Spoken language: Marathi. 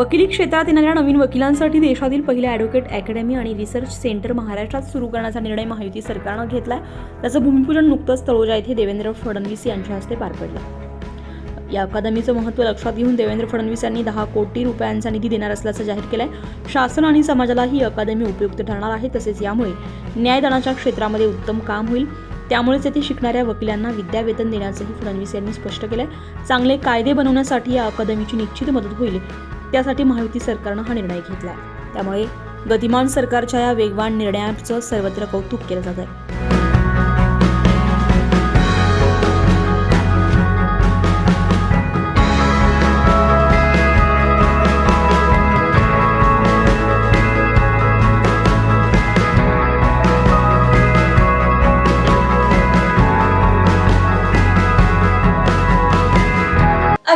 वकिली क्षेत्रात येणाऱ्या नवीन वकिलांसाठी देशातील पहिल्या ॲडव्होकेट अकॅडमी आणि रिसर्च सेंटर महाराष्ट्रात सुरू करण्याचा निर्णय महायुती सरकारनं घेतला आहे त्याचं भूमिपूजन नुकतंच तळोजा येथे देवेंद्र फडणवीस यांच्या हस्ते पार पडलं. या अकादमीचं महत्त्व लक्षात घेऊन देवेंद्र फडणवीस यांनी दहा कोटी रुपयांचा निधी देणार असल्याचं जाहीर केलं आहे शासन आणि समाजाला ही अकादमी उपयुक्त ठरणार आहे. तसेच यामुळे न्यायदानाच्या क्षेत्रामध्ये उत्तम काम होईल. त्यामुळेच येथे शिकणाऱ्या वकिलांना विद्यावेतन देण्याचंही फडणवीस यांनी स्पष्ट केलं आहे चांगले कायदे बनवण्यासाठी या अकादमीची निश्चित मदत होईल. त्यासाठी महायुती सरकारनं हा निर्णय घेतला. त्यामुळे गतिमान सरकारच्या या वेगवान निर्णयाचं सर्वत्र कौतुक केलं जात आहे